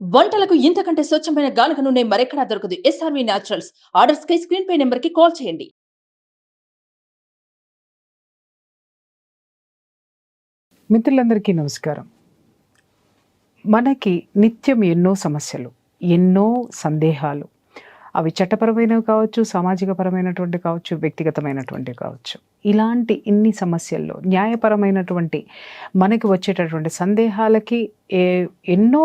వంటలకు ఇంతకంటే స్వచ్ఛమైన గానుక నూనె మరెక్కడా దొరకదు. ఎస్ఆర్వి న్యాచురల్స్ ఆర్డర్స్ కై స్క్రీన్ పే నెంబర్కి కాల్ చేయండి. మిత్రులందరికీ నమస్కారం. మనకి నిత్యం ఎన్నో సమస్యలు ఎన్నో సందేహాలు. అవి చట్టపరమైనవి కావచ్చు సామాజిక పరమైనటువంటి కావచ్చు వ్యక్తిగతమైనటువంటి కావచ్చు. ఇలాంటి ఇన్ని సమస్యల్లో న్యాయపరమైనటువంటి మనకి వచ్చేటటువంటి సందేహాలకి ఏ ఎన్నో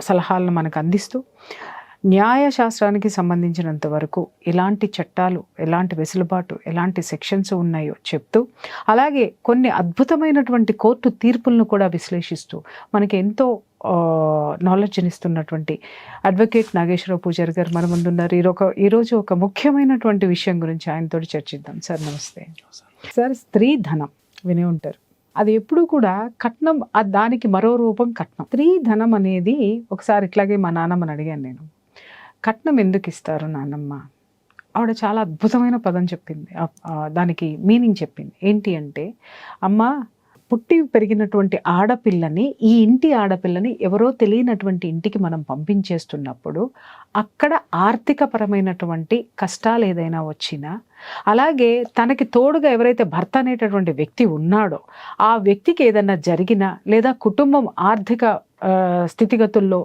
సలహాలను మనకు అందిస్తూ న్యాయశాస్త్రానికి సంబంధించినంత వరకు ఎలాంటి చట్టాలు ఎలాంటి వెసులుబాటు ఎలాంటి సెక్షన్స్ ఉన్నాయో చెప్తూ అలాగే కొన్ని అద్భుతమైనటువంటి కోర్టు తీర్పులను కూడా విశ్లేషిస్తూ మనకి ఎంతో నాలెడ్జ్ని ఇస్తున్నటువంటి అడ్వకేట్ నాగేశ్వరరావు పూజారి గారు మన ముందున్నారు. ఈరొక ఈరోజు ఒక ముఖ్యమైనటువంటి విషయం గురించి ఆయనతో చర్చిద్దాం. సార్ నమస్తే. సార్ స్త్రీ ధనం వినే ఉంటారు. అది ఎప్పుడు కూడా కట్నం దానికి మరో రూపం కట్నం. స్త్రీ ధనం అనేది ఒకసారి ఇట్లాగే మా నాన్నమ్మని అడిగాను నేను. కట్నం ఎందుకు ఇస్తారు నాన్నమ్మ? ఆవిడ చాలా అద్భుతమైన పదం చెప్పింది. దానికి మీనింగ్ చెప్పింది. ఏంటి అంటే అమ్మ పుట్టి పెరిగినటువంటి ఆడపిల్లని ఈ ఇంటి ఆడపిల్లని ఎవరో తెలియనటువంటి ఇంటికి మనం పంపించేస్తున్నప్పుడు అక్కడ ఆర్థికపరమైనటువంటి కష్టాలు ఏదైనా వచ్చినా అలాగే తనకి తోడుగా ఎవరైతే భర్త అనేటటువంటి వ్యక్తి ఉన్నాడో ఆ వ్యక్తికి ఏదైనా జరిగినా లేదా కుటుంబం ఆర్థిక స్థితిగతుల్లో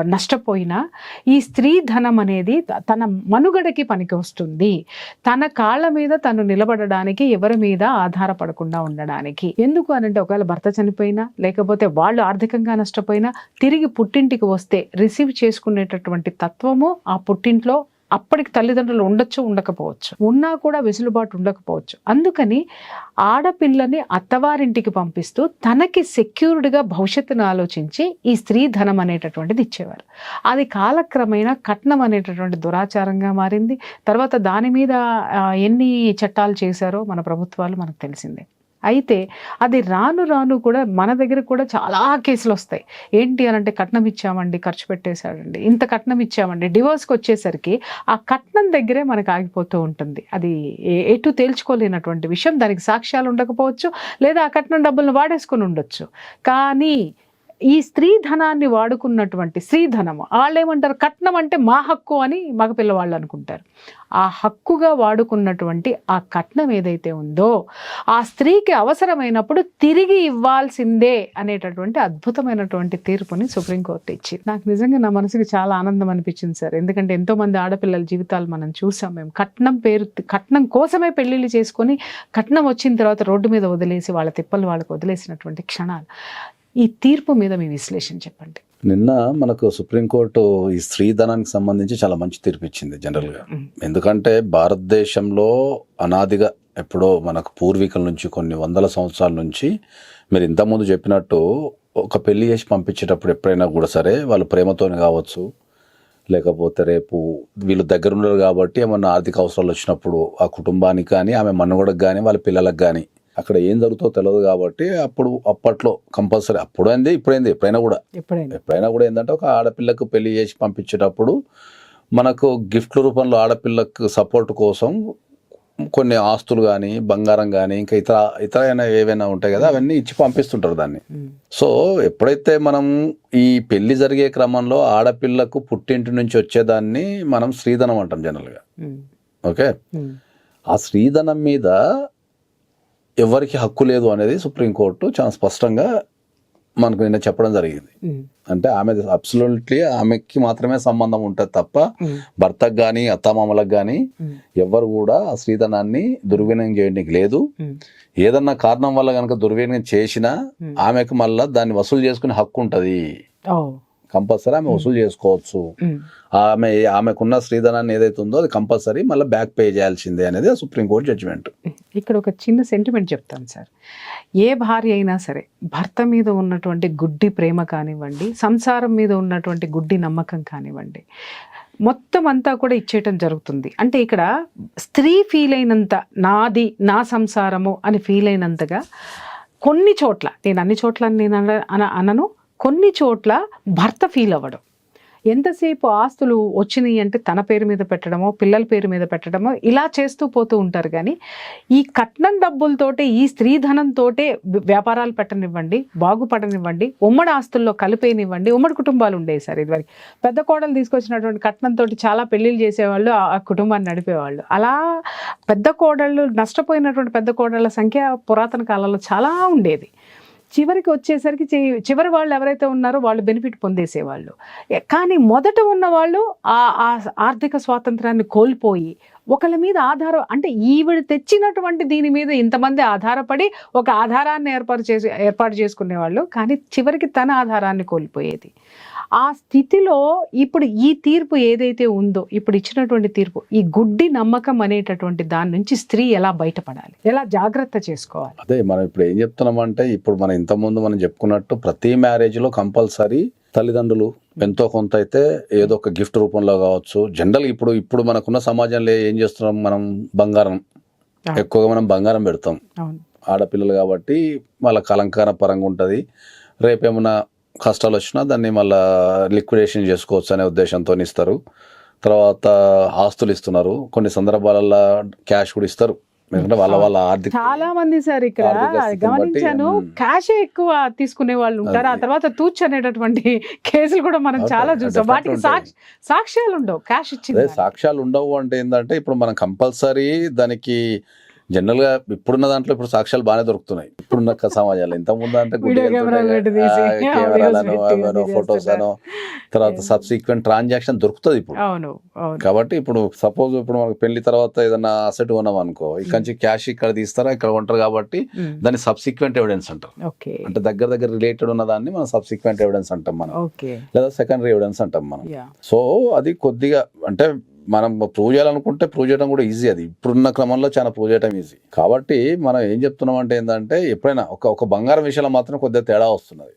నష్టపోయినా ఈ స్త్రీ ధనం అనేది త- తన మనుగడకి పనికి వస్తుంది. తన కాళ్ళ మీద తను నిలబడడానికి ఎవరి మీద ఆధారపడకుండా ఉండడానికి. ఎందుకు అనంటే ఒకవేళ భర్త చనిపోయినా లేకపోతే వాళ్ళు ఆర్థికంగా నష్టపోయినా తిరిగి పుట్టింటికి వస్తే రిసీవ్ చేసుకునేటటువంటి తత్వము ఆ పుట్టింట్లో అప్పటికి తల్లిదండ్రులు ఉండొచ్చు ఉండకపోవచ్చు. ఉన్నా కూడా వెసులుబాటు ఉండకపోవచ్చు. అందుకని ఆడపిల్లని అత్తవారింటికి పంపిస్తూ తనకి సెక్యూర్డ్గా భవిష్యత్తును ఆలోచించి ఈ స్త్రీ ధనం అనేటటువంటిది ఇచ్చేవారు. అది కాలక్రమేణా కట్నం అనేటటువంటి దురాచారంగా మారింది. తర్వాత దాని మీద ఎన్ని చట్టాలు చేశారో మన ప్రభుత్వాలు మనకు తెలిసిందే. అయితే అది రాను రాను కూడా మన దగ్గర కూడా చాలా కేసులు వస్తాయి ఏంటి అని అంటే కట్నం ఇచ్చామండి ఖర్చు పెట్టేశాడండి. ఇంత కట్నం ఇచ్చామండి. డివోర్స్కి వచ్చేసరికి ఆ కట్నం దగ్గరే మనకు ఆగిపోతూ ఉంటుంది. అది ఎటు తేల్చుకోలేనటువంటి విషయం. దానికి సాక్ష్యాలు ఉండకపోవచ్చు లేదా ఆ కట్నం డబ్బులను వాడేసుకుని ఉండొచ్చు. కానీ ఈ స్త్రీ ధనాన్ని వాడుకున్నటువంటి స్త్రీధనము వాళ్ళు ఏమంటారు కట్నం అంటే మా హక్కు అని మగపిల్లవాళ్ళు అనుకుంటారు. ఆ హక్కుగా వాడుకున్నటువంటి ఆ కట్నం ఏదైతే ఉందో ఆ స్త్రీకి అవసరమైనప్పుడు తిరిగి ఇవ్వాల్సిందే అనేటటువంటి అద్భుతమైనటువంటి తీర్పుని సుప్రీంకోర్టు ఇచ్చింది. నాకు నిజంగా నా మనసుకి చాలా ఆనందం అనిపించింది సార్. ఎందుకంటే ఎంతోమంది ఆడపిల్లల జీవితాలు మనం చూసాం. మేము కట్నం పేరు కట్నం కోసమే పెళ్ళిళ్ళు చేసుకొని కట్నం వచ్చిన తర్వాత రోడ్డు మీద వదిలేసి వాళ్ళ తిప్పలు వాళ్ళకి వదిలేసినటువంటి క్షణాలు. ఈ తీర్పు మీద మీ విశ్లేషణ చెప్పండి. నిన్న మనకు సుప్రీంకోర్టు ఈ స్త్రీధనానికి సంబంధించి చాలా మంచి తీర్పు ఇచ్చింది జనరల్గా. ఎందుకంటే భారతదేశంలో అనాదిగా ఎప్పుడో మనకు పూర్వీకుల నుంచి కొన్ని వందల సంవత్సరాల నుంచి మీరు ఇంతకుముందు చెప్పినట్టు ఒక పెళ్ళి చేసి పంపించేటప్పుడు ఎప్పుడైనా కూడా సరే వాళ్ళు ప్రేమతోనే కావచ్చు లేకపోతే రేపు వీళ్ళు దగ్గర ఉన్నారు కాబట్టి ఏమన్నా ఆర్థిక అవసరాలు వచ్చినప్పుడు ఆ కుటుంబానికి కానీ ఆమె మనుగడకు కానీ వాళ్ళ పిల్లలకు కానీ అక్కడ ఏం జరుగుతుందో తెలియదు కాబట్టి అప్పుడు అప్పట్లో కంపల్సరీ అప్పుడు అయింది ఇప్పుడైంది ఎప్పుడైనా కూడా. ఎప్పుడైనా కూడా ఏంటంటే ఒక ఆడపిల్లకు పెళ్ళి చేసి పంపించేటప్పుడు మనకు గిఫ్ట్ల రూపంలో ఆడపిల్లకు సపోర్ట్ కోసం కొన్ని ఆస్తులు కానీ బంగారం కానీ ఇంకా ఇతర ఇతర ఏవైనా ఉంటాయి కదా అవన్నీ ఇచ్చి పంపిస్తుంటారు దాన్ని. సో ఎప్పుడైతే మనం ఈ పెళ్ళి జరిగే క్రమంలో ఆడపిల్లకు పుట్టింటి నుంచి వచ్చేదాన్ని మనం స్త్రీధనం అంటాం జనరల్గా. ఓకే? ఆ స్త్రీధనం మీద ఎవరికి హక్కు లేదు అనేది సుప్రీంకోర్టు చాలా స్పష్టంగా మనకు నిన్న చెప్పడం జరిగింది. అంటే ఆమె అబ్సల్యూట్లీ ఆమెకి మాత్రమే సంబంధం ఉంటుంది తప్ప భర్తకు కానీ అత్తమామలకు కానీ ఉమ్, ఎవ్వరు కూడా ఆ స్త్రీధనాన్ని దుర్వినియోగం చేయడానికి లేదు. ఏదన్నా కారణం వల్ల కనుక దుర్వినియోగం చేసినా. ఆమెకు మళ్ళా దాన్ని వసూలు చేసుకునే హక్కు ఉంటుంది. కంపల్సరీ ఆమె వసూలు చేసుకోవచ్చు. ఆమె ఆమెకున్న స్త్రీధనాన్ని ఏదైతే ఉందో అది కంపల్సరీ మళ్ళీ బ్యాక్ పే చేయాల్సిందే అనేది సుప్రీంకోర్టు జడ్జిమెంట్ ఇక్కడ ఒక చిన్న సెంటిమెంట్ చెప్తాను సార్ ఏ భార్య అయినా సరే భర్త మీద ఉన్నటువంటి గుడ్డి ప్రేమ కానివ్వండి సంసారం మీద ఉన్నటువంటి గుడ్డి నమ్మకం కానివ్వండి మొత్తం అంతా కూడా ఇచ్చేయటం జరుగుతుంది. అంటే ఇక్కడ స్త్రీ ఫీల్ అయినంత నాది నా సంసారము అని ఫీల్ అయినంతగా కొన్ని చోట్ల నేను అన్ని చోట్ల నేను అన- అనను కొన్ని చోట్ల భర్త ఫీల్ అవ్వడం. ఎంతసేపు ఆస్తులు వచ్చినాయి అంటే తన పేరు మీద పెట్టడమో పిల్లల పేరు మీద పెట్టడమో ఇలా చేస్తూ పోతూ ఉంటారు. కానీ ఈ కట్నం డబ్బులతోటే ఈ స్త్రీధనంతోటే వ్యాపారాలు పెట్టనివ్వండి బాగుపడనివ్వండి ఉమ్మడి ఆస్తుల్లో కలిపేనివ్వండి ఉమ్మడి కుటుంబాలు ఉండేవి సార్ ఇదివరకు. పెద్ద కోడలు తీసుకొచ్చినటువంటి కట్నంతో చాలా పెళ్ళిళ్ళు చేసేవాళ్ళు ఆ కుటుంబాన్ని నడిపేవాళ్ళు. అలా పెద్ద కోడళ్ళు నష్టపోయినటువంటి పెద్ద కోడళ్ళ సంఖ్య పురాతన కాలంలో చాలా ఉండేది. చివరికి వచ్చేసరికి చివరి వాళ్ళు ఎవరైతే ఉన్నారో వాళ్ళు బెనిఫిట్ పొందేసేవాళ్ళు. కానీ మొదట ఉన్న వాళ్ళు ఆ ఆర్థిక స్వాతంత్రాన్ని కోల్పోయి ఒకళ్ళ మీద ఆధారం అంటే ఈవిడ తెచ్చినటువంటి దీని మీద ఇంతమంది ఆధారపడి ఒక ఆధారాన్ని ఏర్పాటు చేసి ఏర్పాటు చేసుకునేవాళ్ళు. కానీ చివరికి తన ఆధారాన్ని కోల్పోయేది. ఆ స్థితిలో ఇప్పుడు ఈ తీర్పు ఏదైతే ఉందో ఇప్పుడు ఇచ్చినటువంటి తీర్పు ఈ గుడ్డి నమ్మకం అనేటటువంటి దాని నుంచి స్త్రీ ఎలా బయటపడాలి? ఎలా జాగ్రత్త చేసుకోవాలి? అదే మనం ఇప్పుడు ఏం చెప్తున్నామంటే ఇప్పుడు మనం ఇంతకుముందు మనం చెప్పుకున్నట్టు ప్రతి మ్యారేజ్లో కంపల్సరీ తల్లిదండ్రులు ఎంతో కొంత అయితే ఏదో ఒక గిఫ్ట్ రూపంలో కావచ్చు. జనరల్ ఇప్పుడు ఇప్పుడు మనకున్న సమాజంలో ఏం చేస్తున్నాం మనం? బంగారం. ఎక్కువగా మనం బంగారం పెడతాం. ఆడపిల్లలు కాబట్టి వాళ్ళకి అలంకార పరంగా ఉంటుంది. రేపేమన్నా కష్టాలు వచ్చినా దాన్ని మళ్ళా లిక్విడేషన్ చేసుకోవచ్చు అనే ఉద్దేశంతో ఇస్తారు. తర్వాత ఆస్తులు ఇస్తున్నారు. కొన్ని సందర్భాలలో క్యాష్ కూడా ఇస్తారు. వాళ్ళ వాళ్ళ ఆర్థిక చాలా మంది సార్ ఇక్కడ గమనించాను. క్యాష్ ఎక్కువ తీసుకునే వాళ్ళు ఉంటారు ఆ. తర్వాత తూచ్ అనేటటువంటి కేసులు కూడా మనం. చాలా చూసాం వాటికి సాక్ష్యాలు ఉండవు క్యాష్ అదే ఇచ్చింది సాక్ష్యాలు ఉండవు అంటే ఏంటంటే ఇప్పుడు మనం కంపల్సరీ దానికి జనరల్గా ఇప్పుడున్న దాంట్లో ఇప్పుడు సాక్ష్యాలు బాగానే దొరుకుతున్నాయి. ఇప్పుడున్న సమాజాలు ఇంత ముందు అంటే కెమెరాలను అవనో ఫొటోస్ అనో తర్వాత సబ్సిక్వెంట్ ట్రాన్సాక్షన్ దొరుకుతుంది ఇప్పుడు. కాబట్టి ఇప్పుడు సపోజ్ ఇప్పుడు మనకు పెళ్ళి తర్వాత ఏదైనా అసెట్ కొన్నాం అనుకో ఇక్కడ నుంచి క్యాష్ ఇక్కడ తీస్తారా ఇక్కడ కొంటారు కాబట్టి మ్. దాన్ని సబ్సిక్వెంట్ ఎవిడెన్స్ అంటారు అంటే దగ్గర దగ్గర రిలేటెడ్ ఉన్న దాన్ని మనం సబ్సిక్వెంట్ ఎవిడెన్స్ అంటాం మనం. లేదా సెకండరీ ఎవిడెన్స్ అంటాం మనం. సో అది కొద్దిగా అంటే మనం ప్రూవ్ చేయాలనుకుంటే ప్రూవ్ చేయడం కూడా ఈజీ అది. ఇప్పుడున్న క్రమంలో చాలా ప్రూవ్ చేయడం ఈజీ కాబట్టి మనం ఏం చెప్తున్నాం అంటే ఏంటంటే ఎప్పుడైనా ఒక ఒక బంగారం విషయంలో మాత్రం కొద్దిగా తేడా వస్తున్నది.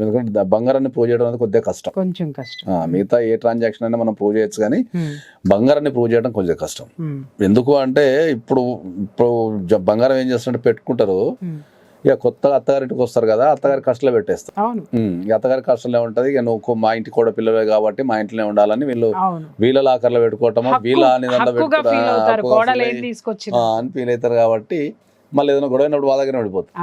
ఎందుకంటే బంగారాన్ని ప్రూవ్ చేయడం అనేది కొద్దిగా కష్టం. కొంచెం కష్టం. మిగతా ఏ ట్రాన్సాక్షన్ అయినా మనం ప్రూవ్ చేయొచ్చు కానీ. బంగారాన్ని ప్రూవ్ చేయడం కొంచెం కష్టం. ఎందుకు అంటే ఇప్పుడు ఇప్పుడు బంగారం ఏం చేస్తుంటే పెట్టుకుంటారు. ఇక కొత్తగా అత్తగారింటికి వస్తారు కదా అత్తగారి కష్టలో పెట్టేస్తారు. అవును. అత్తగారి కష్టంలో ఉంటది ఇక నువ్వు మా ఇంటి కూడా పిల్లలే కాబట్టి మా ఇంట్లోనే ఉండాలని వీళ్ళు వీళ్ళ లాకర్లో పెట్టుకోవటమా హక్కు- వీళ్ళ ఆ, అని ఫీల్ అవుతారు కాబట్టి మళ్ళీ ఏదైనా గొడవ అయినప్పుడు వాళ్ళ దగ్గర పడిపోతుంది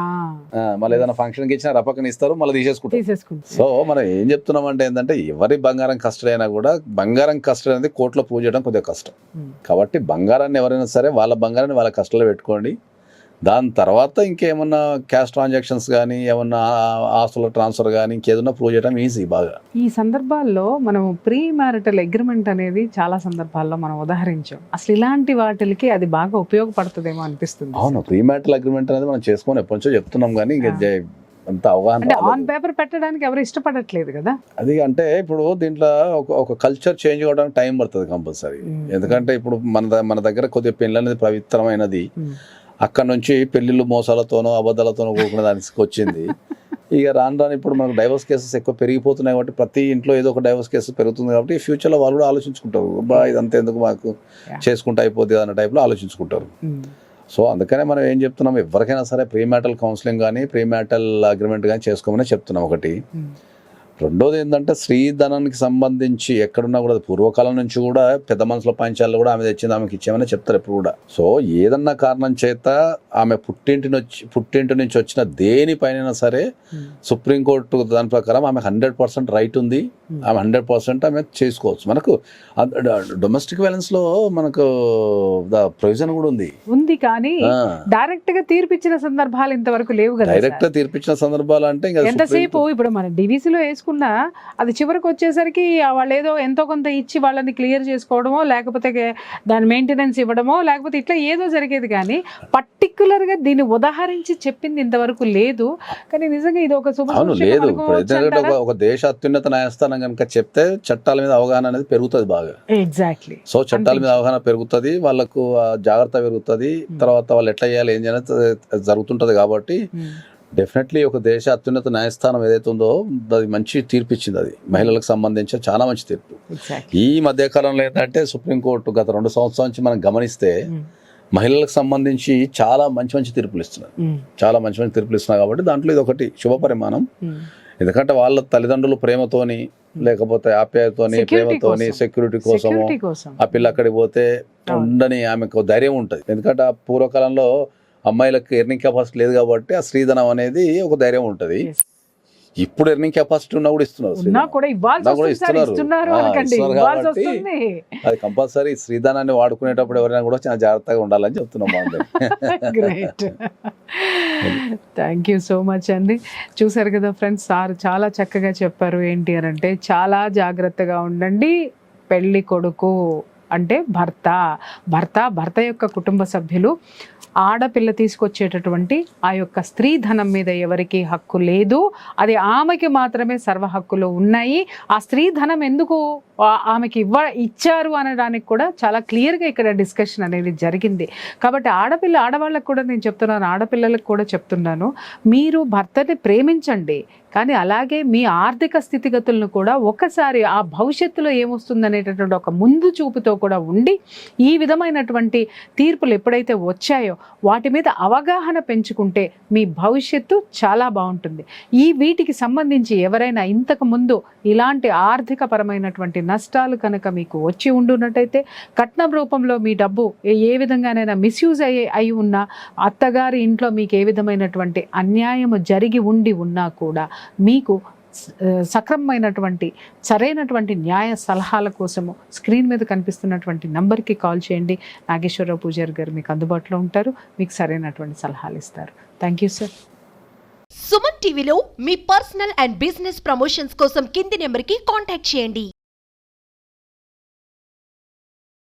మళ్ళీ ఏదైనా ఫంక్షన్కి ఇచ్చినా రపక్కన ఇస్తారు మళ్ళీ తీసేసుకుంటారు. తీసేసుకుంటా సో మనం ఏం చెప్తున్నాం అంటే ఏంటంటే ఎవరి బంగారం కస్టడీ అయినా కూడా బంగారం కస్టడీ అనేది కోర్టులో ప్రూవ్ చేయడం కొద్దిగా కష్టం. కాబట్టి బంగారాన్ని ఎవరైనా సరే వాళ్ళ బంగారాన్ని వాళ్ళ కష్టంలో పెట్టుకోండి. దాని తర్వాత ఇంకేమన్నా క్యాష్ ట్రాన్సాక్షన్స్ కానీ ఏమన్నా ఆస్తుల ట్రాన్స్ఫర్ కానీ ఇంకేదన్నా ప్రూవ్ చేయడం ఈజీ బాగా. ఈ సందర్భాల్లో మనం ప్రీ మ్యారిటల్ అగ్రిమెంట్ అనేది చాలా సందర్భాల్లో మనం ఉదాహరించాం. అసలు ఇలాంటి వాటికి అది బాగా ఉపయోగపడుతుందేమో అనిపిస్తుంది. అవును ప్రీమాటల్ అగ్రిమెంట్ అనేది మనం చేసుకొని ఎప్పటి నుంచో చెప్తున్నాం కానీ అంత అవగాహన ఆన్. పేపర్ పెట్టడానికి ఎవరు ఇష్టపడట్లేదు కదా? అది అంటే ఇప్పుడు దీంట్లో ఒక ఒక కల్చర్ చేంజ్ అవ్వడానికి టైం పడుతుంది కంపల్సరీ. ఎందుకంటే ఇప్పుడు మన మన దగ్గర కొద్దిగా పెళ్ళి అనేది పవిత్రమైనది. అక్కడ నుంచి పెళ్ళిళ్ళు మోసాలతోనో అబద్ధాలతోనో కూడుకునే దానికి వచ్చింది ఇక రాను రాను ఇప్పుడు మనకు డైవర్స్ కేసెస్ ఎక్కువ పెరిగిపోతున్నాయి కాబట్టి ప్రతి ఇంట్లో ఏదో ఒక డైవర్స్ కేసు పెరుగుతుంది కాబట్టి ఫ్యూచర్లో వాళ్ళు కూడా ఆలోచించుకుంటారు బా ఇదంతా ఎందుకు మాకు. చేసుకుంటే అయిపోతుంది అన్న టైప్లో ఆలోచించుకుంటారు మ్. సో అందుకనే మనం ఏం చెప్తున్నాం ఎవరికైనా సరే ప్రీమాటల్ కౌన్సిలింగ్ కానీ ప్రీమాటల్ అగ్రిమెంట్ కానీ చేసుకోమని చెప్తున్నాం ఒకటి మ్. రెండోది ఏంటంటే స్త్రీధనానికి సంబంధించి ఎక్కడున్నా కూడా అది పూర్వకాలం నుంచి కూడా పెద్ద మనుషుల పంచాలు కూడా ఆమె తెచ్చింది ఆమెకి ఇచ్చామని చెప్తారు ఎప్పుడు కూడా సో ఏదన్నా కారణం చేత ఆమె పుట్టింటి నుంచి పుట్టింటి నుంచి వచ్చిన దేనిపైన సరే మ్. సుప్రీంకోర్టు దాని ప్రకారం ఆమె హండ్రెడ్ పర్సెంట్ రైట్ ఉంది Hmm. ఆమె హండ్రెడ్ పర్సెంట్ ఆమె చేసుకోవచ్చు. మనకు డొమెస్టిక్ వైలెన్స్లో మనకు ప్రొవిజన్ కూడా ఉంది. ఉంది కానీ డైరెక్ట్గా తీర్పిచ్చిన సందర్భాలు ఇంతవరకు లేవు కదా డైరెక్ట్ సార్. తీర్పిచ్చిన సందర్భాలు అంటే ఎంతసేపు ఇప్పుడు మన డివిసీలో వేసుకున్నా అది చివరికి వచ్చేసరికి వాళ్ళు ఏదో ఎంతో కొంత ఇచ్చి వాళ్ళని క్లియర్ చేసుకోవడమో లేకపోతే గే- దాని మెయింటెనెన్స్ ఇవ్వడమో లేకపోతే ఇట్లా ఏదో జరిగేది కానీ పర్టికులర్గా దీన్ని ఉదాహరించి చెప్పింది ఇంతవరకు లేదు. కానీ నిజంగా ఇది ఒక శుభ లేదు. ఒక దేశ అత్యున్నత న్యాయస్థానం కనుక చెప్తే చట్టాల మీద అవగాహన అనేది పెరుగుతుంది బాగా. ఎగ్జాక్ట్లీ సో చట్టాల మీద అవగాహన పెరుగుతుంది వాళ్ళకు జాగ్రత్త పెరుగుతుంది తర్వాత వాళ్ళు ఎట్లా చేయాలి ఏం చేయాలి జరుగుతుంటది కాబట్టి డెఫినెట్లీ ఒక దేశ అత్యున్నత న్యాయస్థానం ఏదైతే ఉందో అది మంచి తీర్పు ఇచ్చింది అది. మహిళలకు సంబంధించి చాలా మంచి తీర్పు. ఈ మధ్య కాలంలో ఏంటంటే సుప్రీంకోర్టు గత రెండు సంవత్సరాల నుంచి మనం గమనిస్తే మహిళలకు సంబంధించి చాలా మంచి మంచి తీర్పులు ఇస్తున్నారు చాలా మంచి మంచి తీర్పులు ఇస్తున్నారు కాబట్టి దాంట్లో ఇది ఒకటి శుభ పరిమాణం. ఎందుకంటే వాళ్ళ తల్లిదండ్రులు ప్రేమతోని లేకపోతే ఆప్యాయతోని ప్రేమతోని. సెక్యూరిటీ కోసము ఆ పిల్ల అక్కడికి పోతే ఉండని ఆమెకు ధైర్యం ఉంటుంది. ఎందుకంటే ఆ పూర్వకాలంలో అమ్మాయిలకు ఎర్నింగ్ కెపాసిటీ లేదు కాబట్టి ఆ స్త్రీధనం అనేది ఒక ధైర్యం ఉంటుంది. ఇప్పుడు ఎర్నింగ్ కెపాసిటీ ఉన్నా కూడా ఇస్తున్నారు. కూడా ఇస్తున్నారు. అది కంపల్సరీ స్త్రీధనాన్ని వాడుకునేటప్పుడు ఎవరైనా కూడా చాలా జాగ్రత్తగా ఉండాలని చెప్తున్నాం. Great thank you so much అండి చూసారు కదా ఫ్రెండ్స్ సార్ చాలా చక్కగా చెప్పారు ఏంటి అని అంటే చాలా జాగ్రత్తగా ఉండండి పెళ్ళి కొడుకు అంటే భర్త భర్త భర్త యొక్క కుటుంబ సభ్యులు ఆడపిల్ల తీసుకొచ్చేటటువంటి ఆ యొక్క స్త్రీ ధనం మీద ఎవరికి హక్కు లేదు. అది ఆమెకి మాత్రమే సర్వ హక్కులు ఉన్నాయి. ఆ స్త్రీ ధనం ఎందుకు ఆమెకి ఇవ్వ ఇచ్చారు అనడానికి కూడా చాలా క్లియర్గా ఇక్కడ డిస్కషన్ అనేది జరిగింది. కాబట్టి ఆడపిల్ల ఆడవాళ్ళకు కూడా నేను చెప్తున్నాను ఆడపిల్లలకు కూడా చెప్తున్నాను. మీరు భర్తని ప్రేమించండి. కానీ అలాగే మీ ఆర్థిక స్థితిగతులను కూడా ఒకసారి ఆ భవిష్యత్తులో ఏమొస్తుందనేటటువంటి ఒక ముందు చూపుతో కూడా ఉండి ఈ విధమైనటువంటి తీర్పులు ఎప్పుడైతే వచ్చాయో వాటి మీద అవగాహన పెంచుకుంటే మీ భవిష్యత్తు చాలా బాగుంటుంది. ఈ వీటికి సంబంధించి ఎవరైనా ఇంతకు ముందు ఇలాంటి ఆర్థిక పరమైనటువంటి నష్టాలు కనుక మీకు వచ్చి ఉండున్నట్టయితే కట్నం రూపంలో మీ డబ్బు ఏ- ఏ విధంగానైనా మిస్యూజ్ అయ్యే అయి ఉన్నా అత్తగారి ఇంట్లో మీకు ఏ విధమైనటువంటి అన్యాయము జరిగి ఉండి ఉన్నా కూడా మీకు సక్రమమైనటువంటి సరైనటువంటి న్యాయ సలహాల కోసము స్క్రీన్ మీద కనిపిస్తున్నటువంటి నంబర్కి కాల్ చేయండి. నాగేశ్వరరావు పూజారి గారు మీకు అందుబాటులో ఉంటారు. మీకు సరైనటువంటి సలహాలు ఇస్తారు. థ్యాంక్ యూ సార్ సుమన్ టీవీలో మీ పర్సనల్ అండ్ బిజినెస్ ప్రమోషన్స్ కోసం కింది నెంబర్కి కాంటాక్ట్ చేయండి.